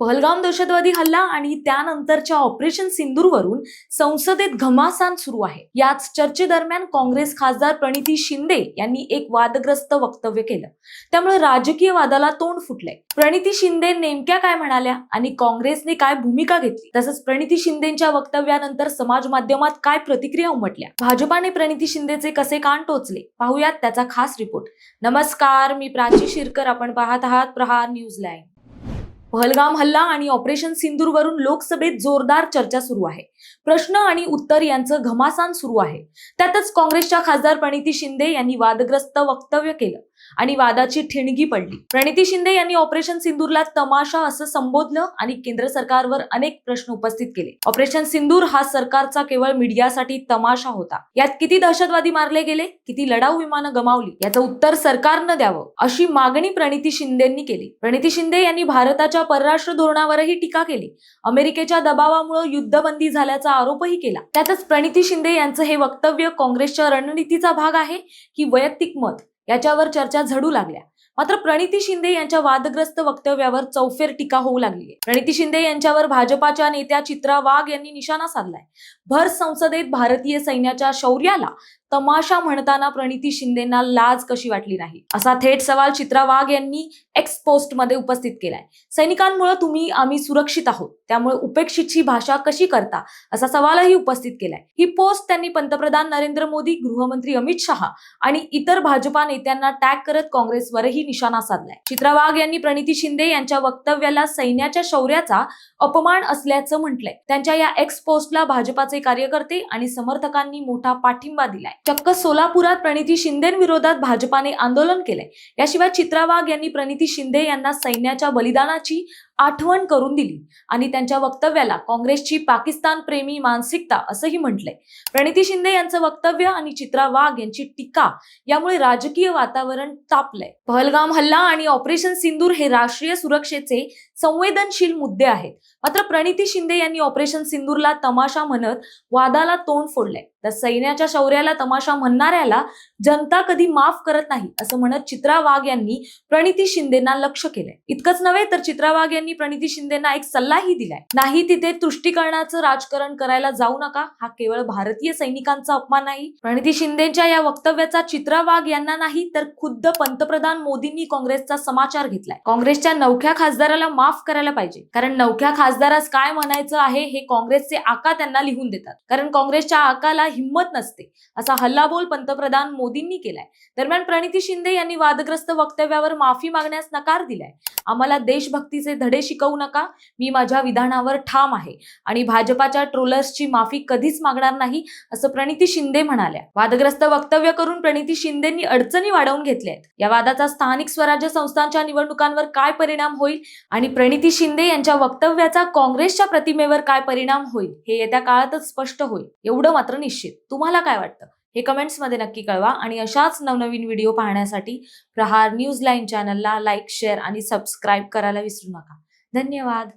पहलगाम दहशतवादी हल्ला आणि त्यानंतरच्या ऑपरेशन सिंदूरवरून संसदेत घमासान सुरू आहे. याच चर्चेदरम्यान काँग्रेस खासदार प्रणिती शिंदे यांनी एक वादग्रस्त वक्तव्य केलं. त्यामुळे राजकीय वादाला तोंड फुटलंय. प्रणिती शिंदे नेमक्या काय म्हणाल्या आणि काँग्रेसने काय भूमिका घेतली? तसंच प्रणिती शिंदेच्या वक्तव्यानंतर समाज माध्यमात काय प्रतिक्रिया उमटल्या? भाजपाने प्रणिती शिंदेचे कसे कान टोचले? पाहुयात त्याचा खास रिपोर्ट. नमस्कार मी प्राची शिरकर. आपण पाहत आहात प्रहार न्यूज लाईन. पहलगाम हल्ला आणि ऑपरेशन सिंदूरवरून लोकसभेत जोरदार चर्चा सुरू आहे. प्रश्न आणि उत्तर यांचं घमासान सुरू आहे. त्यातच काँग्रेसच्या खासदार प्रणिती शिंदे यांनी वादग्रस्त वक्तव्य केलं आणि वादाची ठिणगी पडली. प्रणिती शिंदे यांनी ऑपरेशन सिंदूरला तमाशा असं संबोधलं आणि केंद्र सरकारवर अनेक प्रश्न उपस्थित केले. ऑपरेशन सिंदूर हा सरकारचा केवळ मीडियासाठी तमाशा होता. यात किती दहशतवादी मारले गेले? किती लढाऊ विमानं गमावली? याचं उत्तर सरकारनं द्यावं अशी मागणी प्रणिती शिंदेंनी केली. प्रणिती शिंदे यांनी भारताच्या परराष्ट्र धोरणावरही टीका केली. अमेरिकेच्या दबावामुळे युद्धबंदी झाल्याचा आरोपही केला. त्यातच प्रणिती शिंदे यांचं हे वक्तव्य काँग्रेसच्या रणनीतीचा भाग आहे की वैयक्तिक मत? याच्यावर चर्चा झडू लागल्या. मात्र प्रणिती शिंदे यांच्या वादग्रस्त वक्तव्यावर चौफेर टीका होऊ लागली आहे. प्रणिती शिंदे यांच्यावर भाजपाच्या नेत्या चित्रा वाघ यांनी निशाणा साधलाय. भर संसदेत भारतीय सैन्याच्या शौर्याला तमाशा म्हणताना प्रणिती शिंदेना लाज कशी वाटली नाही? असा थेट सवाल चित्रा वाघ यांनी एक्स पोस्टमध्ये उपस्थित केलाय. सैनिकांमुळे तुम्ही आम्ही सुरक्षित आहोत. त्यामुळे उपेक्षितची भाषा कशी करता? असा सवालही उपस्थित केलाय. ही पोस्ट त्यांनी पंतप्रधान नरेंद्र मोदी गृहमंत्री अमित शहा आणि इतर भाजपा नेत्यांना टॅग करत काँग्रेसवरही निशाणा साधलाय. चित्रा वाघ यांनी प्रणिती शिंदे यांच्या वक्तव्याला सैन्याच्या शौर्याचा अपमान असल्याचं म्हटलंय. त्यांच्या या एक्स पोस्टला भाजपाचे कार्यकर्ते आणि समर्थकांनी मोठा पाठिंबा दिलाय. चक्क सोलापुरात प्रणिती शिंदेविरोधात भाजपाने आंदोलन केलंय. याशिवाय चित्रा वाघ यांनी प्रणिती शिंदे यांना सैन्याच्या बलिदानाची आठवण करून दिली. आणि त्यांच्या वक्तव्याला काँग्रेसची पाकिस्तान प्रेमी मानसिकता असंही म्हटलंय. प्रणिती शिंदे यांचं वक्तव्य आणि चित्रा वाघ यांची टीका यामुळे राजकीय वातावरण तापलंय. पहलगाम हल्ला आणि ऑपरेशन सिंदूर हे राष्ट्रीय सुरक्षेचे संवेदनशील मुद्दे आहेत. मात्र प्रणिती शिंदे यांनी ऑपरेशन सिंदूरला तमाशा म्हणत वादाला तोंड फोडलंय. तर सैन्याच्या शौर्याला तमाशा म्हणणाऱ्याला जनता कधी माफ करत नाही असं म्हणत चित्रा वाघ यांनी प्रणिती शिंदेना लक्ष केलंय. इतकंच नव्हे तर चित्रा वाघ यांनी प्रणिती शिंदेना एक सल्लाही दिलाय. नाही तिथे तुष्टीकरणाचं राजकारण करायला जाऊ नका हा केवळ भारतीय सैनिकांचा अपमान नाही. प्रणिती शिंदेच्या या वक्तव्याचा चित्रा वाघ यांना नाही तर खुद्द पंतप्रधान मोदींनी काँग्रेसचा समाचार घेतलाय. काँग्रेसच्या नवख्या खासदाराला माफ करायला पाहिजे. कारण नवख्या खासदारास काय म्हणायचं आहे हे काँग्रेसचे आका त्यांना लिहून देतात. कारण काँग्रेसच्या आकाला हिंमत नसते. असा हल्लाबोल पंतप्रधान मोदींनी केलाय. दरम्यान प्रणिती शिंदे यांनी वादग्रस्त वक्तव्यावर माफी मागण्यास नकार दिलाय. आम्हाला देशभक्तीचे धडे शिकवू नका. मी माझ्या विधानावर ठाम आहे. आणि भाजपाच्या ट्रोलर्सची माफी कधीच मागणार नाही असं प्रणिती शिंदे म्हणाल्या. वादग्रस्त वक्तव्य करून प्रणिती शिंदेंनी अडचणी वाढवून घेतल्या आहेत या वादाचा स्थानिक स्वराज्य संस्थांच्या निवडणुकांवर काय परिणाम होईल आणि प्रणिती शिंदे यांच्या वक्तव्याचा काँग्रेसच्या प्रतिमेवर काय परिणाम होईल हे येत्या काळातच स्पष्ट होईल. एवढं मात्र निश्चित. तुम्हाला काय वाटतं? हे कमेंट्समध्ये नक्की कळवा आणि अशाच नवनवीन व्हिडिओ पाहण्यासाठी प्रहार न्यूज लाईन चॅनलला लाईक शेअर आणि सबस्क्राईब करायला विसरू नका. धन्यवाद!